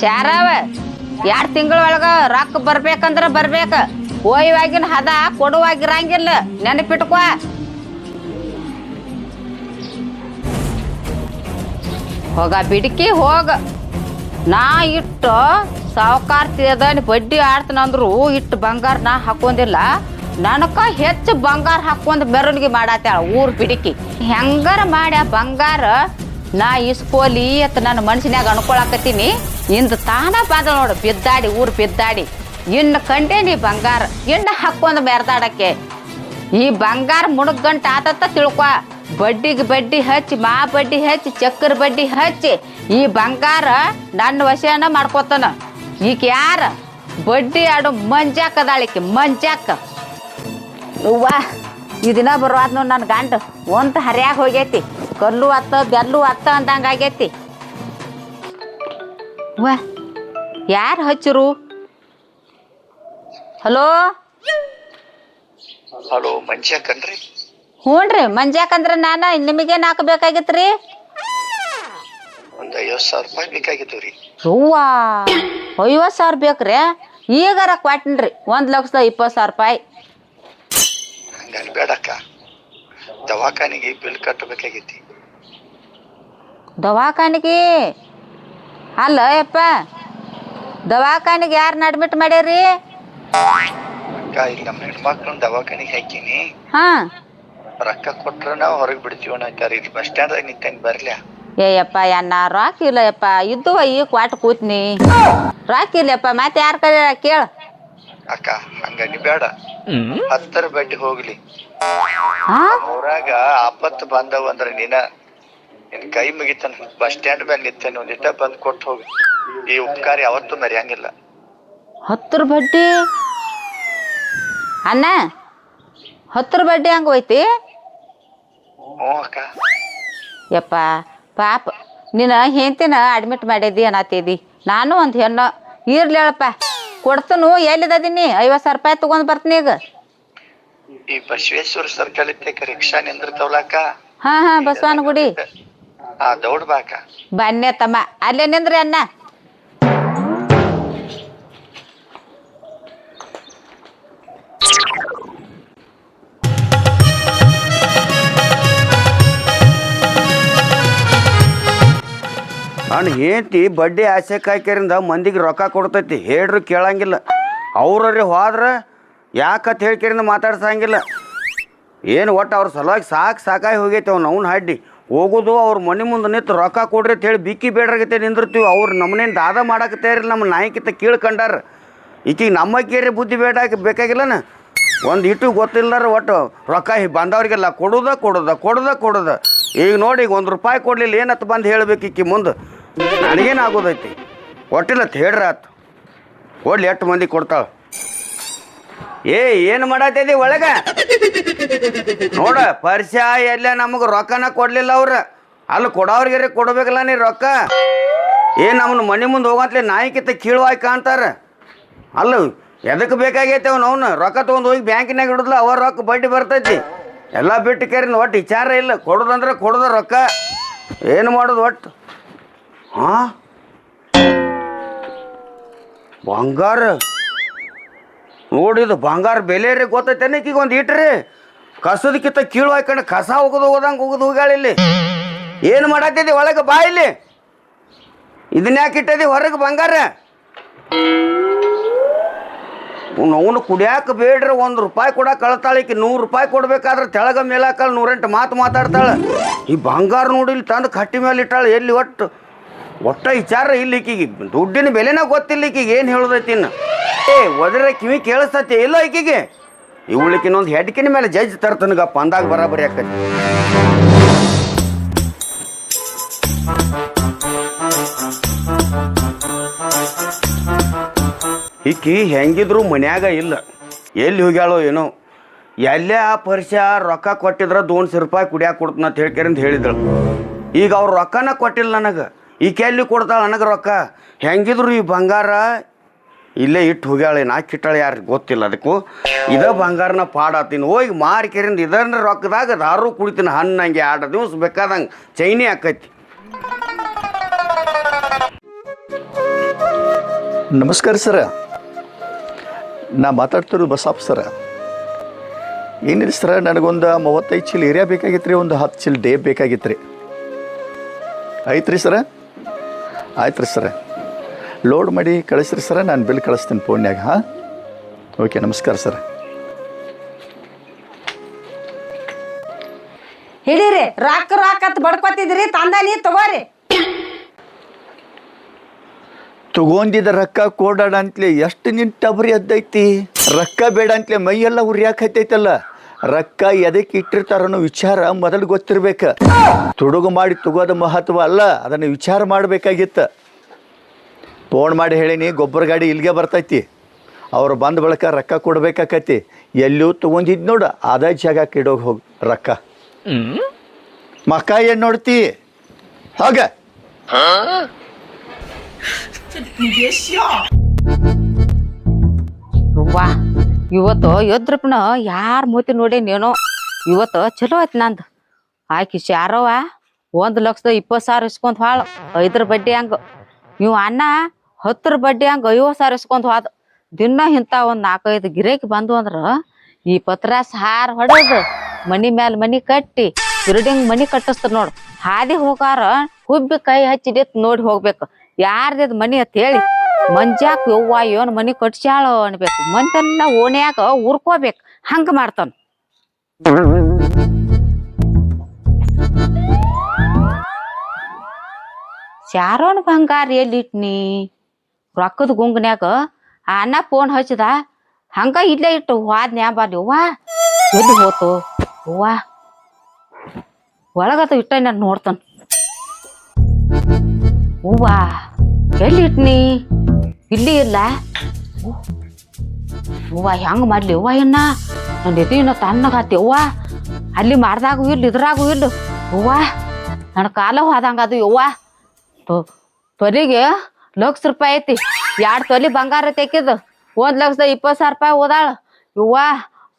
ಶಾರವ, ಎರಡು ತಿಂಗಳ ಒಳಗ ರೊಕ್ಕ ಬರ್ಬೇಕಂದ್ರ ಬರ್ಬೇಕ. ಹೋಯ್ವಾಗಿನ ಹದ ಕೊಡುವಾಗಿರಂಗಿಲ್ಲ. ನೆನಪಿಟ್ಕೋ. ಹೋಗ ಬಿಡಕಿ ಹೋಗ. ನಾ ಇಟ್ಟು ಸಾವುಕಾರ ತಿಳ್ದಾನಿ ಬಡ್ಡಿ ಆಡ್ತನಂದ್ರು ಇಟ್ಟು ಬಂಗಾರ ನಾ ಹಾಕೊಂಡಿಲ್ಲ. ನನಕ ಹೆಚ್ಚು ಬಂಗಾರ ಹಾಕೊಂಡು ಮೆರವಣಿಗೆ ಮಾಡತ್ತಾಳ ಊರ್ ಬಿಡಕಿ. ಹೆಂಗಾರ ಮಾಡ್ಯ ಬಂಗಾರ? ನಾ ಇಸ್ಕೋಲಿ ಅಂತ ನನ್ನ ಮನ್ಸಿನ್ಯಾಗ ಅನ್ಕೊಳಕತ್ತೀನಿ. ಇಂದ ತಾನ ಬಂದ ನೋಡು ಬಿದ್ದಾಡಿ ಊರು ಬಿದ್ದಾಡಿ ಇನ್ನು ಕಂಡೇನಿ ಬಂಗಾರ. ಇನ್ನು ಹಾಕ್ಕೊಂಡು ಮೆರ್ದಾಡಕ್ಕೆ. ಈ ಬಂಗಾರ ಮುಣಗಂಟ ಆತತ್ತ ತಿಳ್ಕೊ. ಬಡ್ಡಿಗೆ ಬಡ್ಡಿ ಹಚ್ಚಿ, ಮಾ ಬಡ್ಡಿ ಹಚ್ಚಿ, ಚಕ್ರ ಬಡ್ಡಿ ಹಚ್ಚಿ, ಈ ಬಂಗಾರ ನನ್ನ ವಶನ ಮಾಡ್ಕೋತಾನ. ಈಗ ಯಾರ? ಬಡ್ಡಿ ಆಡು ಮಂಜಾಕದಾಳಿಕೆ ಮಂಜಾಕ. ಅವ್ವ ಈ ದಿನ ಬರುವಾದ ನೋಡಿ ನನ್ನ ಗಂಡ. ಒಂತ ಹರಿಯಾಗಿ ಹೋಗೈತಿ. ಕಲ್ಲು ಅತ್ತ, ಬೆಲ್ಲು ಅತ್ತ ಅಂದಂಗೆ ಆಗೈತಿ ವಾ ಯಾರು ಹಚ್ಚರು? ಹಲೋ? ಹಲೋ ಮಂಜಾಕನ್ರಿ ಹ್ಞೂನ್ರಿ ಮಂಜಾಕಂದ್ರ ನಾನು ನಿಮಗೇನು ಹಾಕಬೇಕಾಗಿತ್ರಿ? ಒಂದ್ ಐವತ್ ಸಾವಿರ ರೂಪಾಯಿ ಬೇಕಾಗಿತ್ತು ರೀ. ಹೂವಾ ಐವತ್ತು ಸಾವಿರ ಬೇಕ್ರಿ? ಈಗಾರ ಕೊಟ್ಟಿನ್ರಿ ಒಂದು ಲಕ್ಷದ ಇಪ್ಪತ್ತು ಸಾವಿರ ರೂಪಾಯಿ. ಹಂಗನ್ ಬೇಡಕ್ಕ. ದವಾಖಾನಿಗೆ ಬಿಲ್ ಕಟ್ಟಬೇಕಾಗೈತಿ ದವಾಖಾನಿಗೆ? ಅಲ್ಲ ಯಪ್ಪ ದವಾಖಾನಿಗೆ ಯಾರನ್ನ ಅಡ್ಮಿಟ್ ಮಾಡ್ಯಾರಿ ಅಕ್ಕ ಇಲ್ಲಿ ನಮ್ಮ ಹೆಣ್ಮಕ್ಳನ್ನ ದವಾಖಾನಿಗೆ ಹಾಕಿನಿ. ಹಾ. ರೊಕ್ಕ ಕೊಟ್ರ ನಾವು ಹೊರಗೆ ಬಿಡ್ತೀವಿ ಅನ್ನತ್ತಾರ ಇಲ್ಲಿ ಬಸ್ ಸ್ಟ್ಯಾಂಡ್ ನಿಂತೇನ್ ಬರ್ಲ್ಯಾ? ಏಯಪ್ಪ ಅನ್ನ ರಾಕ್ ಇಲ್ಲ ಯಪ್ಪ ಇದ್ದುವ ಈಗ ಕ್ವಾಟ್ ಕೂತ್ನಿ. ರೊಕ್ಕ ಇಲ್ಲಪ್ಪ ಮತ್ತೆ ಯಾರ ಕಡೆ ಕೇಳ. ಅಕ್ಕ ಹಂಗಾಗಿ ಬೇಡ. ಹತ್ತರ ಬಡ್ಡಿ ಹೋಗ್ಲಿ. ಹಾ? ಊರಾಗ ಆಪತ್ತು ಬಂದವ ಅಂದ್ರೆ ನೀನ ನಿನ್ ಕೈ ಮುಗಿತಾನ ಬಸ್ ಸ್ಟ್ಯಾಂಡ್ ಮೇಲೆ ನಿಂತೇನೆ ಒಂದಿಟ್ಟ ಬಂದ್ ಕೊಟ್ಟು ಹೋಗಿ. ಈ ಉಪಕಾರ ಯಾವತ್ತೂ ಮರೆಯಂಗಿಲ್ಲ. ಹತ್ತರ ಬಡ್ಡಿ? ಅಣ್ಣ ಹತ್ತರ ಬಡ್ಡಿ ಹಂಗ ಹೋಯ್ತಿ? ಹ್ಞೂ ಅಕ್ಕ. ಯಪ್ಪ ಪಾಪ ನಿನ್ನ ಹೆಂತಿನ ಅಡ್ಮಿಟ್ ಮಾಡಿದ್ದಿ ಅನ್ನತ್ತಿದ್ದಿ ನಾನು ಒಂದು ಹೆಣ್ಣು. ಇರ್ಲಿ ಹೇಳಪ್ಪ ಕೊಡ್ತನು ಎಲ್ಲಿದ್ದೀನಿ ಐವತ್ತು ಸಾವಿರ ರೂಪಾಯಿ ತಗೊಂಡ್ ಬರ್ತೀನಿ ಈಗ. ಈ ಬಸವೇಶ್ವರ ಸರ್ಕಲ್ ಇತ್ತೆ ರಿಕ್ಷಾ ನಿಂದಿರ್ತಾವಲಕ್ಕ ಹಾ ಹಾ ಬಸವನ ಗುಡಿ. ಆ ದೌಡ್ ಬಾಕ. ಬನ್ನಿ ತಮ್ಮ. ಅಲ್ಲೇ ನಿಂದ್ರಿ ಅಣ್ಣ. ನಾನು ಹೆಂಡತಿ ಬಡ್ಡಿ ಆಸೆ ಕಾಯ್ಕರಿಂದ ಮಂದಿಗೆ ರೊಕ್ಕ ಕೊಡ್ತೈತಿ ಹೇಳ್ರು ಕೇಳಂಗಿಲ್ಲ. ಅವ್ರವ್ರಿ ಹೋದ್ರೆ ಯಾಕತ್ ಹೇಳ್ಕರಿಂದ ಮಾತಾಡ್ಸಂಗಿಲ್ಲ. ಏನು ಒಟ್ಟು ಅವ್ರ ಸಲುವಾಗಿ ಸಾಕು ಸಾಕಾಗಿ ಹೋಗೈತೆ ಅವ್ನು ಅವ್ನ ಹಡ್ಡಿ. ಹೋಗೋದು, ಅವ್ರ ಮನೆ ಮುಂದೆ ನಿಂತು ರೊಕ್ಕ ಕೊಡ್ರಿ ಅಂತ ಹೇಳಿ ಬಿಕ್ಕಿ ಬೇಡ್ರಾಗತ್ತೆ ನಿಂದಿರ್ತೀವಿ. ಅವ್ರು ನಮ್ಮನೇನು ದಾದ ಮಾಡಕತ್ತೇರಿಲ್ಲ ನಮ್ಮ ನಾಯಕಿತ ಕೀಳ್ಕಂಡಾರ. ಈಕಿಗೆ ನಮ್ಮ ಕೇರಿ ಬುದ್ಧಿ ಬೇಡ ಬೇಕಾಗಿಲ್ಲನ? ಒಂದು ಇಟ್ಟು ಗೊತ್ತಿಲ್ದಾರ ಒಟ್ಟು ರೊಕ್ಕ ಬಂದವ್ರಿಗೆಲ್ಲ ಕೊಡೋದ ಕೊಡೋದ ಕೊಡೋದ ಕೊಡೋದ. ಈಗ ನೋಡಿ, ಈಗ ಒಂದು ರೂಪಾಯಿ ಕೊಡಲಿಲ್ಲ ಏನತ್ತ ಬಂದು ಹೇಳ್ಬೇಕು ಈಕಿ ಮುಂದೆ? ನನಗೇನು ಆಗೋದೈತಿ? ಒಟ್ಟಿಲ್ಲ ಹೇಳ್ರ ಆತು. ಕೊಡ್ಲಿ ಎಷ್ಟು ಮಂದಿ ಕೊಡ್ತಾಳ. ಏ, ಏನು ಮಾಡತ್ತಿದಿ ಒಳಗ? ನೋಡ, ಪರಿಚಯ ಎಲ್ಲ ನಮಗೆ ರೊಕ್ಕನ ಕೊಡ್ಲಿಲ್ಲ ಅವ್ರ. ಅಲ್ಲಿ ಕೊಡೋರ್ಗೆ ಕೊಡ್ಬೇಕಲ್ಲ ನೀ ರೊಕ್ಕ. ಏ ನಮ್ಮನ್ನ ಮನೆ ಮುಂದೆ ನಾಯಿ ಕಿತ್ತ ಕೀಳುವಾಗಿ ಕಾಣ್ತಾರ ಅಲ್ಲ ಎದಕ್ಕೆ ಬೇಕಾಗೈತೆ ಅವ್ನು ಅವನು? ರೊಕ್ಕ ತೊಗೊಂಡು ಹೋಗಿ ಬ್ಯಾಂಕಿನಾಗ ಇಡುದಿಲ್ಲ ಅವ ರೊಕ್ಕ ಬಡ್ಡಿ ಬರ್ತೈತಿ. ಎಲ್ಲ ಬಿಟ್ಟು ಕೇರಿನ ಒಟ್ಟು ವಿಚಾರ ಇಲ್ಲ. ಕೊಡೋದಂದ್ರೆ ಕೊಡೋದ ರೊಕ್ಕ. ಏನು ಮಾಡೋದು ಒಟ್ಟು? ಹಾಂ ಬಂಗಾರ. ನೋಡಿದು ಬಂಗಾರ ಬೆಲೆ ರೀ, ಗೊತ್ತೈತೆ ಈಗ ಒಂದು ಇಟ್ರಿ ಕಸದಕ್ಕಿಂತ ಕೀಳು ಹಾಕೊಂಡು ಕಸ ಹೋಗೋದು, ಹೋದಂಗೆ ಹೋಗೋದು ಹೋಗಾಳಿಲ್ಲಿ ಏನು ಮಾಡತ್ತಿದ್ದಿ ಒಳಗೆ ಬಾ ಇಲ್ಲಿ. ಇದನ್ನ ಯಾಕೆ ಇಟ್ಟದಿ ಹೊರಗೆ ಬಂಗಾರ? ಅವನು ಕುಡಿಯಾಕ ಬೇಡ್ರಿ, ಒಂದು ರೂಪಾಯಿ ಕೂಡ ಕಳ್ತಾಳೆ ಈಕಿ ನೂರು ರೂಪಾಯಿ ಕೊಡ್ಬೇಕಾದ್ರೆ ತೆಳಗ ಮೇಲಾಕಲ್ ನೂರೆಂಟು ಮಾತು ಮಾತಾಡ್ತಾಳೆ. ಈ ಬಂಗಾರ ನೋಡಿ ಇಲ್ಲಿ ತಂದು ಕಟ್ಟಿ ಮೇಲೆ ಇಟ್ಟಾಳೆ, ಎಲ್ಲಿ ಒಟ್ಟು ಒಟ್ಟ ವಿಚಾರ ಇಲ್ಲಿ ಈಕಿಗೆ ದುಡ್ಡಿನ ಬೆಲೆನ ಗೊತ್ತಿಲ್ಲ ಈಕಿಗೆ ಏನು ಹೇಳೋದೈತಿ ಏ, ಒದ್ರೆ ಕಿವಿ ಕೇಳಿಸ್ತತಿ ಇಲ್ಲ ಈಕಿಗೆ? ಇನ್ನೊಂದು ಹೆಡ್ಕಿನ ಮೇಲೆ ಜಜ್ಜಿ ತರ್ತನಗಪ್ಪ, ಅಂದಾಗ ಬರಾಬರಿ ಆಕತಿ. ಈಕಿ ಹೆಂಗಿದ್ರು ಮನ್ಯಾಗ ಇಲ್ಲ. ಎಲ್ಲಿ ಹೋಗ್ಯಾಳೋ ಏನೋ. ಎಲ್ಲೇ ಆ ಪರಿಚಯ ರೊಕ್ಕ ಕೊಟ್ಟಿದ್ರ ದೋನ್ಸಿ ರೂಪಾಯಿ ಕುಡಿಯಾಕ ಕೊಡ್ತೀನಿ ಅಂತ ಹೇಳಿದಳು. ಈಗ ಅವ್ರು ರೊಕ್ಕನ ಕೊಟ್ಟಿಲ್ಲ ನನಗೆ. ಈಕೆ ಎಲ್ಲಿ ಕೊಡ್ತಾಳೆ ನನಗೆ ರೊಕ್ಕ? ಹೆಂಗಿದ್ರು ಈ ಬಂಗಾರ? ಇಲ್ಲೇ ಇಟ್ಟು ಹೋಗ್ಯಾಳೆ ನಾಕಿಟ್ಟಾಳೆ ಯಾರು ಗೊತ್ತಿಲ್ಲ ಅದಕ್ಕೂ. ಇದೇ ಬಂಗಾರನ ಪಾಡಾತೀನಿ, ಹೋಗಿ ಮಾರಿಕೆರಿಂದ ಇದನ್ನ ರೊಕ್ಕದಾಗ ದಾರು ಕುಡಿತೀನಿ, ಹಣ್ಣಂಗೆ ಎರಡು ದಿವಸ ಬೇಕಾದಂಗೆ ಚೈನಿ ಆಕೈತಿ ನಮಸ್ಕಾರ ಸರ. ನಾ ಮಾತಾಡ್ತಿರೋದು ಬಸಾಪ್ ಸರ. ಏನಿಲ್ಲ ಸರ, ನನಗೊಂದು ಮೂವತ್ತೈದು ಚೀಲ ಏರಿಯಾ ಬೇಕಾಗಿತ್ತು ರೀ ಒಂದು ಹತ್ತು ಚೀಲ ಡೇ ಬೇಕಾಗಿತ್ತು ರೀ ಐತ್ರಿ ಸರ? ಆಯ್ತು ರೀ ಸರ. ಲೋಡ್ ಮಾಡಿ ಕಳಿಸ್ರಿ ಸರ ನಾನು ಬಿಲ್ ಕಳಿಸ್ತೀನಿ ಫೋನ್ಯಾಗ ಹಾಂ? ಓಕೆ ನಮಸ್ಕಾರ ಸರ್. ಹಿಡೀರಿ ರಾಕ್ ರಾಕ್ ಅಂತ ಬಡ್ಕೊತಿದ್ರಿ ತಂದಾನಿ ತಗೋರಿ. ತಗೊಂಡಿದ್ದ ರೊಕ್ಕ ಕೊಡೋಣ ಅಂತಲೇ ಎಷ್ಟು ನಿಂತ ಟಬರಿ ಎದ್ದೈತಿ? ರೊಕ್ಕ ಬೇಡ ಅಂತಲೇ ಮೈಯೆಲ್ಲ ಉರಿಯಾಕತ್ತೈತಲ್ಲ ರೊಕ್ಕ ಎದಕ್ಕೆ ಇಟ್ಟಿರ್ತಾರ ಅನ್ನೋ ವಿಚಾರ ಮೊದಲು ಗೊತ್ತಿರ್ಬೇಕು. ತುಡುಗು ಮಾಡಿ ತಗೋದ ಮಹತ್ವ ಅಲ್ಲ ಅದನ್ನು ವಿಚಾರ ಮಾಡಬೇಕಾಗಿತ್ತು. ಫೋನ್ ಮಾಡಿ ಹೇಳೀನಿ ಗೊಬ್ಬರ ಗಾಡಿ ಇಲ್ಲಿಗೆ ಬರ್ತೈತಿ. ಅವ್ರು ಬಂದ ಬಳಿಕ ರೊಕ್ಕ ಕೊಡ್ಬೇಕಾಕತಿ. ಎಲ್ಲೂ ತಗೊಂಡಿದ್ ನೋಡು ಅದ ಜಾಗಕ್ಕೆ ಇಡೋಗಿ ಹೋಗಿ ರೊಕ್ಕ. ಮಕ್ಕ ಏನು ನೋಡ್ತಿ? ಹೋಗ. ವಾ. ಇವತ್ತು ಎದ್ರಪ್ಪನ ಯಾರ ಮೂತಿ ನೋಡೇನೇನೋ ಇವತ್ತು ಚಲೋ ಆಯ್ತು ನಂದು. ಆಕಿ ಶಾರವ ಒಂದು ಲಕ್ಷದ ಇಪ್ಪತ್ತು ಸಾವಿರ ಇಸ್ಕೊಂತ ಹಾಳ. ಐದ್ರ ಬಡ್ಡಿ ಹಂಗ. ನೀವು ಅನ್ನ ಹತ್ತರ ಬಡ್ಡಿ ಹಂಗ ಐವತ್ತು ಸಾವಿರ ಇಸ್ಕೊಂತ ಹೋದ ದಿನ ಇಂಥ ಒಂದು ನಾಲ್ಕೈದು ಗಿರೇಕಿ ಬಂದು ಅಂದ್ರ ಈ ಪತ್ರ ಸಾರ್ ಹೊಡೆದು ಮನಿ ಮ್ಯಾಲ ಮನಿ ಕಟ್ಟಿ ಬಿಲ್ಡಿಂಗ್ ಮನಿ ಕಟ್ಟಿಸ್ತಾರ ನೋಡು. ಹಾದಿ ಹೋಗಾರ ಹುಬ್ಬಿ ಕೈ ಹಚ್ಚಿಡಿತ್ ನೋಡಿ ಹೋಗ್ಬೇಕು. ಯಾರ್ದದ್ ಮನಿ ಅಂತ ಹೇಳಿ. ಮಂಜಾಕ್ ಯವ್ವ ಏನ್ ಮನಿ ಕಟ್ಸ್ಯಾಳ ಅನ್ಬೇಕು. ಮಂದೆಲ್ಲ ಓಣ್ಯಾಗ ಉರ್ಕೋಬೇಕು. ಹಂಗ ಮಾಡ್ತಾನ. ಶಾರೋನ್ ಬಂಗಾರ ಎಲ್ಲಿಟ್ನಿ ರೊಕ್ಕದ ಗುಂಗ್ನ್ಯಾಗ ಅಣ್ಣ ಫೋನ್ ಹಚ್ಚಿದ ಹಂಗ ಇಲ್ಲೇ ಇಟ್ಟು ಹೋದ್ನ್ಯಾ ಬಾರ್ಲಿ ಅವ್ವ ಎಲ್ಲಿ ಹೋತು? ಅವ್ವ ಒಳಗದ ಇಟ್ಟ ನಾನು ನೋಡ್ತಾನ. ಹೂವಾ ಎಲ್ಲಿ ಇಟ್ನಿ? ಇಲ್ಲಿ ಇಲ್ಲ ಹೂವ ಹೆಂಗೆ ಮಾಡ್ಲಿ? ಅವ್ವ ಏನ ನನ್ನ ಎದಿನ ತಣ್ಣಗಾತಿ ಅವ್ವ, ಅಲ್ಲಿ ಮಾಡ್ದಾಗೂ ಇಲ್ಲ, ಇದ್ರಾಗೂ ಇಲ್ಲ. ಹೂವ ನನ್ನ ಕಾಲ ಹೋದಂಗ ಅದು ಯವ್ವ ತೊಲಿಗೆ ಲಕ್ಷ ರೂಪಾಯಿ ಐತಿ. ಎರಡು ತೊಲಿ ಬಂಗಾರ ತೆಕ್ಕಿದ್ದು? ಒಂದು ಲಕ್ಷದ ಇಪ್ಪತ್ತು ಸಾವಿರ ರೂಪಾಯಿ ಓದಾಳ ಯವ್ವ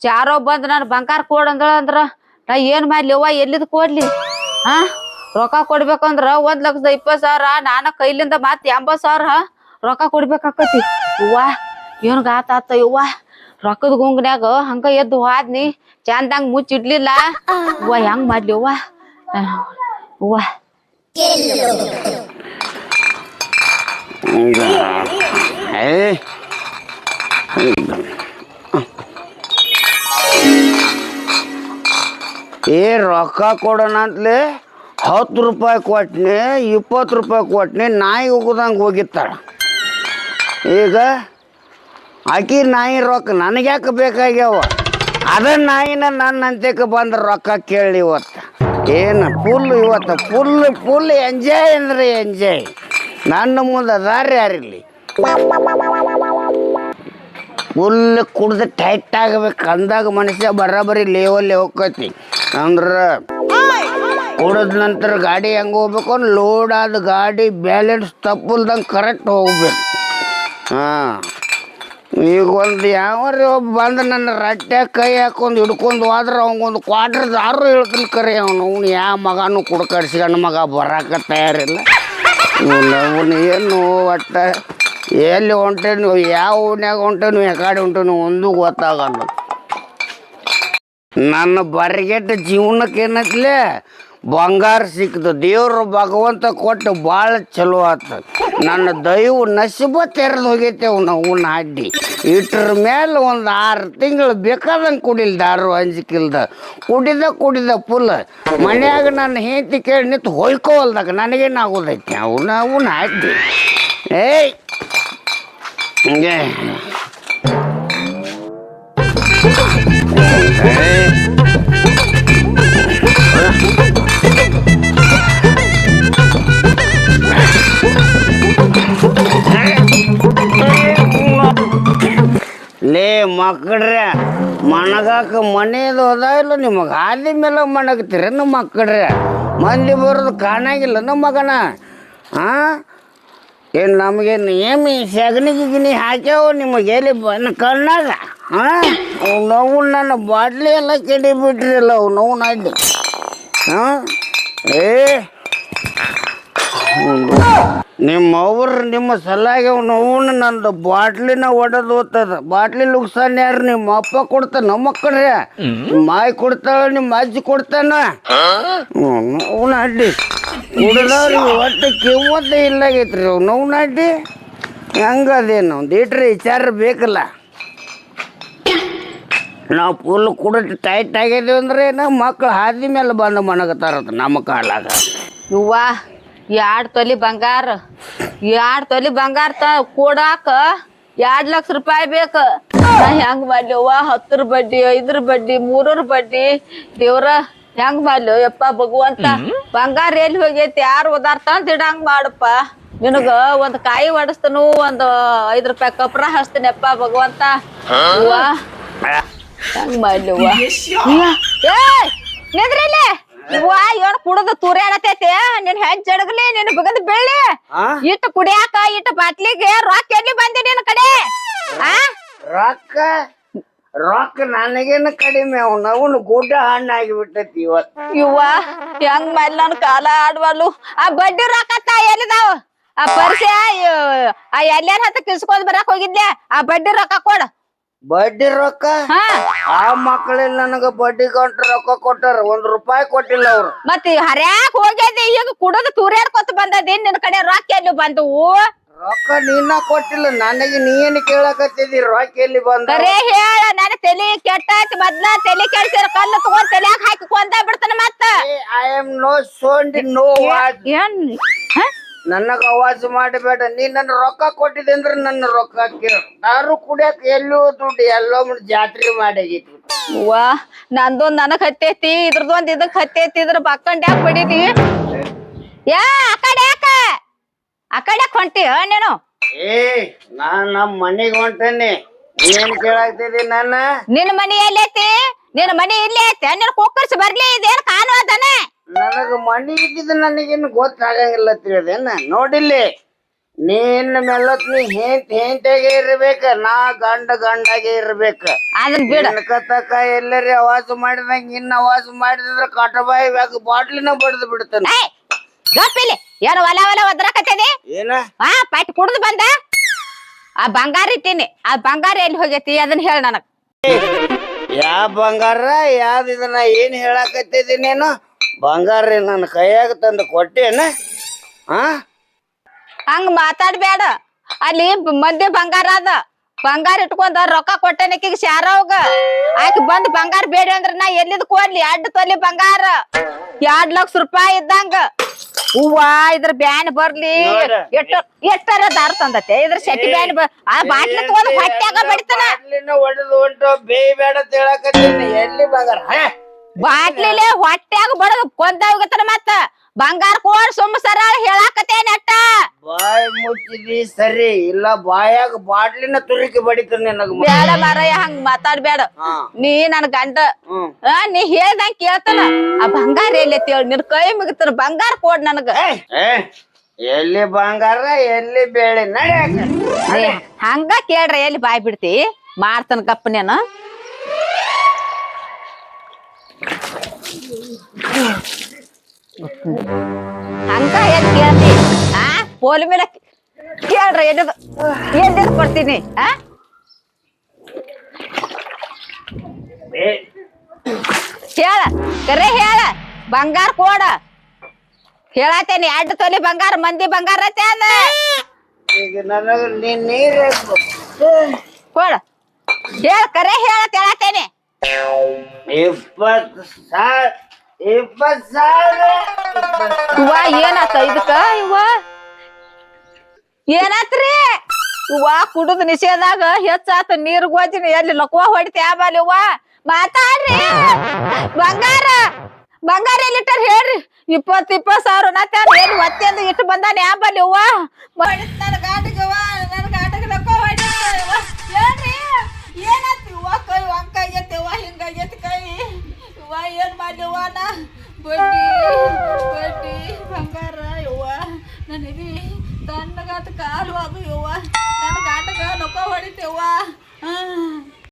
ಚಾರೋ ಬಂದ್ ನಾನು ಬಂಗಾರ ಕೊಡ್ ಅಂದ್ರೆ ನಾ ಏನ್ ಮಾಡ್ಲಿ? ಅವ್ವ, ಎಲ್ಲಿದ್ ಕೊಡ್ಲಿ? ಹಾ ರೊಕ್ಕ ಕೊಡ್ಬೇಕಂದ್ರ ಒಂದ್ ಲಕ್ಷದ ಇಪ್ಪತ್ತು ಸಾವಿರ ನಾನ ಕೈಲಿಂದ ಮತ್ತೆ ಎಂಬತ್ತು ಸಾವಿರ ರೊಕ್ಕ ಕೊಡ್ಬೇಕಾಕತಿ. ಅವ್ವ ಏನ್ ಗಾತಾತ ಯವ್ವ? ರೊಕ್ಕದ ಗುಂಗ್ನ್ಯಾಗ ಹಂಗ ಎದ್ದು ಹೋದ್ನಿ, ಚಂದಂಗ್ ಮುಚ್ಚಿಡ್ಲಿಲ್ಲ. ಅವ್ವ ಹೆಂಗ್ ಮಾಡ್ಲಿ ಅವ್ವ ಅವ್ವ ಏ ಏ, ರೊಕ್ಕ ಕೊಡೋಣ ಅಂತಲೇ ಹತ್ತು ರೂಪಾಯಿ ಕೊಟ್ನಿ, ಇಪ್ಪತ್ತು ರೂಪಾಯಿ ಕೊಟ್ನಿ ನಾಯಿ ಹೋಗುದಂಗೆ ಹೋಗಿತ್ತಾಳ. ಈಗ ಆಕಿ ನಾಯಿ ರೊಕ್ಕ ನನಗ್ಯಾಕೆ ಬೇಕಾಗ್ಯಾವ? ಅದ ನಾಯಿನ ನನ್ನ ಅಂತ್ಯಕ್ಕೆ ಬಂದ ರೊಕ್ಕ ಕೇಳಿ ಇವತ್ತು. ಏನು ಫುಲ್ ಇವತ್ತು? ಫುಲ್ ಫುಲ್ ಎಂಜಾಯ್ ಅಂದ್ರೆ ಎಂಜಾಯ್ ನನ್ನ ಮುಂದೆ ದಾರಿ ಯಾರಿಲ್ಲಿ? ಫುಲ್ ಕುಡ್ದು ಟೈಟ್ ಆಗ್ಬೇಕು. ಅಂದಾಗ ಮನುಷ್ಯ ಬರಾಬರಿ ಲೇವಲ್ಲಿ ಹೋಗ್ತೈತಿ ಅಂದ್ರೆ ಕುಡಿದ ನಂತರ ಗಾಡಿ ಹೆಂಗೆ ಹೋಗ್ಬೇಕು? ಲೋಡ್ ಆದ ಗಾಡಿ ಬ್ಯಾಲೆನ್ಸ್ ತಪ್ಪಲ್ದಂಗೆ ಕರೆಕ್ಟ್ ಹೋಗ್ಬೇಕು. ಹಾಂ. ಈಗ ಒಂದು ಯಾವ್ರಿ ಒಬ್ಬ ಬಂದು ನನ್ನ ರಟ್ಟೆ ಕೈ ಹಾಕೊಂಡು ಹಿಡ್ಕೊಂಡು ಹೋದ್ರೆ ಅವಂಗೊಂದು ಕ್ವಾಟ್ರ್ ದಾರು ಹೇಳ್ತೀನಿ ಕರೆ ಅವನು. ಅವ್ನು ಯಾವ ಮಗನೂ ಕುಡ್ಕಡ್ಸ್ಕೊಂಡು ಮಗ ಬರಾಕ ತಯಾರಿಲ್ಲ. ಅವನು ಏನು ಒಟ್ಟ ಎಲ್ಲಿ ಹೊಂಟೇನು, ಯಾವ ಓಣ್ಯಾಗ ಹೊಂಟೇನು ಯಾಕಡೆ ನೀವು ಒಂದು ಗೊತ್ತಾಗಲ್ಲ. ನನ್ನ ಬರಿಗೆಟ್ಟ ಜೀವನಕ್ಕೆ ಏನತ್ಲೆ? ಬಂಗಾರ ಸಿಕ್ತು ದೇವ್ರ ಭಗವಂತ ಕೊಟ್ಟು ಭಾಳ ಚಲೋ ಆತ. ನನ್ನ ದೈವ ನಸಿಬ ತೆರೆದು ಹೋಗೈತೆ ಅವ್ನ ಅವನ್ನ ಅಡ್ಡಿ. ಇಟ್ರ ಮೇಲೆ ಒಂದು ಆರು ತಿಂಗಳು ಬೇಕಾದಂಗೆ ಕುಡಿಲ್ ದಾರು ಅಂಜಿಕಿಲ್ದ. ಕುಡಿದ ಕುಡಿದ ಫುಲ್ ಮನ್ಯಾಗ ನನ್ನ ಹೆಂಡತಿ ಕೇಳಿ ನಿಂತು ಹೊಯ್ಕೋವಲ್ದಾಗ ನನಗೇನಾಗೋದೈತಿ? ಅವನ ಅವನ ಅಡ್ಡಿ. ಏಯ್! ಹಿಂಗೆ. ಏಯ್! ಲೇ ಮಕ್ಕಳ್ರೆ, ಮಣಗಾಕ ಮನೆಯದು ಅದ ಇಲ್ಲ ನಿಮಗೆ? ಹಾದಿ ಮೇಲೆ ಮಣಗ್ತೀರ ನಮ್ಮ ಮಕ್ಕಳ್ರೆ. ಮಂದಿ ಬರೋದು ಕಾಣಾಗಿಲ್ಲ ನಮ್ಮ ಮಗನ. ಹಾಂ ಏನು ನಮಗೇನು ಏಮಿ ಸಗಣಿ ಹಾಕ್ಯಾವ ನಿಮಗೆ ಎಲ್ಲಿ ಬನ್ನ ಕಣ್ಣಾಗ? ಹಾಂ ಅವು ನೋವು ನನ್ನ ಬಾಟ್ಲಿ ಎಲ್ಲ ಕೆಡಿ ಬಿಟ್ರಿಲ್ಲ ಅವು ನೋವು ನಾಯ್ದು. ಹಾಂ ಏ? ನಿಮ್ಮ ಅವ್ರು ನಿಮ್ಮ ಸಲಾಗಿ ನೋವು ನಂದು ಬಾಟ್ಲಿನ ಒಡೆದು ಓದ್ತದ ಬಾಟ್ಲಿ ಲುಕ್ಸಾನ್ ಯಾರು? ನಿಮ್ಮ ಅಪ್ಪ ಕೊಡ್ತ ನಮ್ಮ ಮಕ್ಕಳ್ರೆ ನಿಮ್ಮ ಮಾಯಿ ಕೊಡ್ತಾಳ ನಿಮ್ಮ ಅಜ್ಜಿ ಕೊಡ್ತಾನ. ನೋವು ಅಡ್ಡಿ. ಕುಡ್ದವ್ರಿಗೆ ಒಟ್ಟು ಕಿಮ್ಮತ್ತೆ ಇಲ್ಲಾಗೈತ್ರಿ ನೋವು ಅಡ್ಡಿ. ಹೆಂಗದೇನು ಒಂದು ಇಟ್ರೆ ವಿಚಾರ ಬೇಕಲ್ಲ. ನಾವು ಫುಲ್ ಕುಡ ಟೈಟ್ ಆಗಿದ್ದೀವಿ ಅಂದ್ರೆ ನಮ್ಮ ಮಕ್ಳು ಹಾದಿ ಮೇಲೆ ಬಂದು ಮಣಗತ್ತಾರತ್ತ ನಮ್ಮ ಕಾಲಾಗ ಇವ್ವ ಎರಡು ತೊಲಿ ಬಂಗಾರ ಎರಡ್ ತೊಲಿ ಬಂಗಾರ ತ ಕೊಡಾಕ ಎರಡ್ ಲಕ್ಷ ರೂಪಾಯಿ ಬೇಕ. ನಾ ಹೆಂಗ್ ಮಾಡ್ಲಿವ ಹತ್ತರ ಬಡ್ಡಿ ಐದ್ರ ಬಡ್ಡಿ ಮೂರರ ಬಡ್ಡಿ. ದೇವ್ರ ಹೆಂಗ್ ಮಾಡ್ಲಿ ಯಪ್ಪ ಭಗವಂತ ಬಂಗಾರ ಎಲ್ಲಿ ಹೋಗೈತಿ? ಯಾರು ಓದಾರ್ತ ಅಂತ ಇಡಂಗ್ ಮಾಡಪ್ಪ. ನಿನಗ ಒಂದ್ ಕಾಯಿ ಒಡಸ್ತನು ಒಂದ್ ಐದ್ ರೂಪಾಯಿ ಕಪ್ರ ಹಚ್ತೀನಪ್ಪ ಭಗವಂತ. ಅವ್ವ ಹೆಂಗ್ ಮಾಡ್ಲಿವ ಏ ನಿಂದ್ರಿಲ್ಲಿ ಇವ್ವ ಏನ್ ಕುಡದ ತೂರ್ಯಾಡತೈತಿ. ನಿನ್ ಹೆಜ್ಜೆ ಜಡಗ್ಲಿ ನಿನ್ ಬಗದ್ ಬೆಳ್ಳಿ. ಇಟ್ಟು ಕುಡಿಯಾಕ ಇಟ್ಟು ಬಾಟ್ಲಿಗೆ ರೊಕ್ಕ ಎಲ್ಲಿ ಬಂದಿ ನಿನ್ ಕಡೆ? ಆ? ರೊಕ್ಕ ರೊಕ್ಕ ನನಗೇನು ಕಡಿಮೆ ಅವನು ಅವನು ಗುಡ್ಡ ಹಣ್ಣಾಗಿ ಬಿಟ್ಟೈತಿ ಇವತ್ತು ಇವ್ವ ಹೆಂಗ್ ಮಾಡ್ಲಿ ನನ್ ಕಾಲ ಆಡ್ವಲ್ಲು? ಆ ಬಡ್ಡಿ ರೊಕ್ಕ ತಾ ಎಲ್ಲಿದಾವ? ಆ ಪರಿಸೆ ಆ ಎಲ್ಲಾರ ಹತ್ತ ಕಿಸ್ಕೊಂಡ್ ಬರಾಕ್ ಹೋಗಿದ್ದೆ ಆ ಬಡ್ಡಿ ರೊಕ್ಕ ಕೊಡ. ಬಡ್ಡಿ ರೊಕ್ಕ? ಹಾ. ಆ ಮಕ್ಕಳಿಲ್ಲ ನನಗ ಬಡ್ಡಿ ಕೊಟ್ಟು ರೊಕ್ಕ ಕೊಟ್ಟಾರ. ಒಂದ್ ರೂಪಾಯಿ ಕೊಟ್ಟಿಲ್ಲ ಅವ್ರು. ಮತ್ ಹರ್ಯಾಕ್ ಹೋಗ್ಯದಿ ಈಗ ಕುಡದ ತೂರ್ಯಾಡ್ಕೊತ ಬಂದದಿ ನಿನ್ ಕಡೆ ರೊಕ್ಕ ಎಲ್ಲಿ ಬಂದವು? ರೊಕ್ಕ ನಿನ್ನ ಕೊಟ್ಟಿಲ್ಲ ನನಗೆ ನೀನ್ ಕೇಳಕತ್ತಿದಿ ರೊಕ್ಕ ಎಲ್ಲಿ ಬಂದ ಬರೇ ಹೇಳ ನನ್ನ ತಲಿ ಕೆಟ್ಟಾಯ್ತು ಮೊದ್ಲ ತಲಿ ಕೆಡ್ಸಿರ ಕಲ್ಲು ತಗೊಂಡ್ ತಲ್ಯಾಗ ಹಾಕಿ ಕೊಂದ ಬಿಡ್ತಾನ ಮತ್ತ. ಐ ಆಮ್ ನೋ ಸೋಂಡಿ ನೋ ವಾಟ್ ಏನ್? ಹ? ನನಗ ಅವಾಜ್ ಮಾಡಬೇಡ. ನೀ ನನ್ನ ರೊಕ್ಕ ಕೊಟ್ಟಿದೆ ಅಂದ್ರೆ ನನ್ನ ರೊಕ್ಕ ಕೇಳು. ಯಾರು ಕುಡಿಯಕ್ ಎಲ್ಲೋ ದುಡ್ಡು ಎಲ್ಲೋ ಜಾತ್ರೆ ಮಾಡಾಗೈತಿ. ವಾ ನಂದೊಂದ್ ನನಗ್ ಹತ್ತೈತಿ ಇದ್ರದೊಂದ್ ಇದಕ್ ಹತ್ತೈತಿ ಇದ್ರ ಬಕ್ಕಂಡ್ ಯಾಕೆ ಬಡೀದಿ ಯಾ ಆ ಕಡೆ ಯಾಕ? ಆ ಕಡೆ ಯಾಕ್ ಹೊಂಟಿ? ಹ ನೀನು? ಏ ನಾ ನಮ್ ಮನೆಗೆ ಹೊಂಟೇನಿ. ನೀನ್ ಕೇಳಾಗ್ತಿದಿ ನನ್ನ? ನಿನ್ ಮನಿ ಎಲ್ಲೈತಿ ನಿನ್ ಮನಿ ಇಲ್ಲೇ ಐತಿ? ನಿನ್ ಕುಕ್ಕರ್ಸ್ ಬರ್ಲಿ ಇದೇನ್ ಕಾನು ನನಗ ಮಣಿ ಇದ್ದಿದ್ದು ನನಗೇನು ಗೊತ್ತಾಗಂಗಿಲ್ಲ ತಿಳಿದೇನ ನೋಡಿಲ್ಲಿ. ನೀನ್ ಮೆಲ್ಲತ್ ನೀ ಹೆಂಟ್ ಹೆಂಟಾಗೆ ಇರ್ಬೇಕ ನಾ ಗಂಡ ಗಂಡಾಗೆ ಇರ್ಬೇಕ. ಅದನ್ನ ಬಿಡ. ಎಲ್ಲರಿ ಅವಾಜ್ ಮಾಡಿದಂಗ ಇನ್ನ ಅವಾಜ್ ಮಾಡಿದ್ರ ಕಟಬಾಯಿ ಬ್ಯಾಗ್ ಬಾಟ್ಲಿನ ಬಡ್ದು ಬಿಡ್ತಾನೆ. ಗಪ್ಪಿಲಿ ಏನು ಒಲ ಒಲ ಒದ್ರಾಕತ್ತದಿ? ಏನ? ಆ ಪಟ್ ಕುಡ್ದು ಬಂದ? ಆ ಬಂಗಾರ ಇತ್ತೀನಿ ಆ ಬಂಗಾರ ಎಲ್ಲಿ ಹೋಗೈತಿ? ಅದನ್ನ ಹೇಳ ನನಗೆ. ಯಾ ಬಂಗಾರ ಯಾವ್ದು ಇದನ್ನ ಏನ್ ಹೇಳಾಕತ್ತಿದಿ ನೀನು? ಬಂಗಾರ ನನ್ನ ಕೈಯಾಗ ತಂದು ಕೊಟ್ಟೇನ ಹಾ ಹಂಗ ಮಾತಾಡ್ಬೇಡ ಅಲ್ಲಿ ಮಂದಿ ಬಂಗಾರ ಅದ ಬಂಗಾರ ಇಟ್ಕೊಂಡ ರೊಕ್ಕ ಕೊಟ್ಟೆನಕಿಗೆ ಶಾರವ್ಗ ಆಕೆ ಬಂದ್ ಬಂಗಾರ ಬೇಡ ಅಂದ್ರ ನಾ ಎಲ್ಲಿದ್ ಕೊಡ್ಲಿ ಅಡ್ಡ ತೊಲಿ ಬಂಗಾರ ಎರಡ್ ಲಕ್ಷ ರೂಪಾಯಿ ಇದ್ದಂಗ ಹೂವಾ ಇದ್ರ ಬ್ಯಾನ್ ಬರ್ಲಿ. ಎಷ್ಟ ಎಷ್ಟರ ದಾರ ತಂದತೆ ಇದ್ರ ಶೆಟ್ಟಿ ಬ್ಯಾನ್ ಆ ಬಾಟ್ಲಿ ತಗೊಂಡ್ ಹೊಟ್ಟೆಗ ಬಡಿತಾನ ಬೇಯ್ ಬೇಡ ಅಂತ ಹೇಳಾಕತ್ತೀನಿ ಎಲ್ಲಿ ಬಂಗಾರ ಬಾಟ್ಲಿಲೆ ಹೊಟ್ಯಾಗ ಬಡದ ಕೊಂದ ಮತ್ತ. ಬಂಗಾರ ಕೋರ್ ಸುಮ್ಮ ಸರ ನೆಟ್ಟ ಅಟ್ಟ? ಬಾಯಿ ಮುಚ್ಚಿದಿ ಸರಿ ಇಲ್ಲ ಬಾಯಾಗ ಬಾಟ್ಲಿನ ತುರುಕಿ ಬಡಿತ ನಿನಗ ಬೇಡ ಮಾರಯ್ಯ ಹಂಗ ಮಾತಾಡ್ಬೇಡ ನೀ ನನ್ ಗಂಡ. ನೀ ಹೇಳ್ದಂಗ ಕೇಳ್ತಾನ ಆ ಬಂಗಾರ ಎಲ್ಲಿ ಹೇಳಿ ನಿನ್ ಕೈ ಮುಗಿತಾನ ಬಂಗಾರ ಕೋಡ್ ನನಗ. ಎಲ್ಲಿ ಬಂಗಾರ ಎಲ್ಲಿ ಬೇಳೆ ನಡೆ ಹಂಗ ಕೇಳ್ರ ಎಲ್ಲಿ ಬಾಯ್ ಬಿಡ್ತಿ? ಮಾಡ್ತಾನ ಗಪ್ಪ ಹಂಗ ಏನ್ ಕೇಳ್ತಿ? ಆ? ಪೋಲ್ ಮೇಲೆ ಕೇಳ್ರ ಎಲ್ಲಿದ ಎಲ್ಲಿದ್ ಕೊಡ್ತೀನಿ ಆ? ಕೇಳ ಹೇಳ ಕರೆ ಹೇಳ ಬಂಗಾರ ಕೊಡ. ಹೇಳತ್ತೇನಿ ಎರಡು ತೊಲಿ ಬಂಗಾರ ಮಂದಿ ಬಂಗಾರ ಕೋಡ ಅಂದ. ಈಗ ನನಗ ನೀ ನೀರ್. ಕೊಡ. ಹೇಳ ಕರೆ ಹೇಳ ಹೇಳತ್ತೇನಿ ಇಪ್ಪತ್ ಸಾವಿರ ಇವ ಏನಾತ ಇದಕ್ಕ ಇವ ಏನಾತ್ರಿ? ಇವ ಕುಡುದ್ ನಿಷೇಧಾಗ ಹೆಚ್ಚಾತ ನೀರ್ ಗೋಜಿನ ಎಲ್ಲಿ ಲಕ್ವ ಹೊಡಿತ ಆಮೇಲೆ ಇವ ಮಾತಾಡ್ರಿ. ಬಂಗಾರ ಬಂಗಾರ ಎಲ್ಲಿಟ್ಟಾರ ಹೇಳ್ರಿ? ಇಪ್ಪತ್ ಇಪ್ಪತ್ ಸಾವಿರ ನತ್ತ ಏನು ಒತ್ತೆಂದು ಇಟ್ಟು ಬಂದಾನ ಆಮೇಲೆ ಇವ ಗಾಟಗವ ನನ್ನ ಏನಾತಿ ಇವ ಕೈ ಹಂಗಾಗೈತೆ ಕೈ ವಾ ಏನ್ ಮಾಡ್ಯವ್ವ ನಾ ಬಡ್ಡಿ ಬಡ್ಡಿ ಬಂಗಾರ ಯವ್ವ ನನಗೆ ತಣ್ಣಗಾತ ಕಾಲು ಅದು ಯವ್ವ ನನ್ನ ಗಾಟಗ ಲೊಕ್ಕ ಹೊಡಿತೇವ್ವ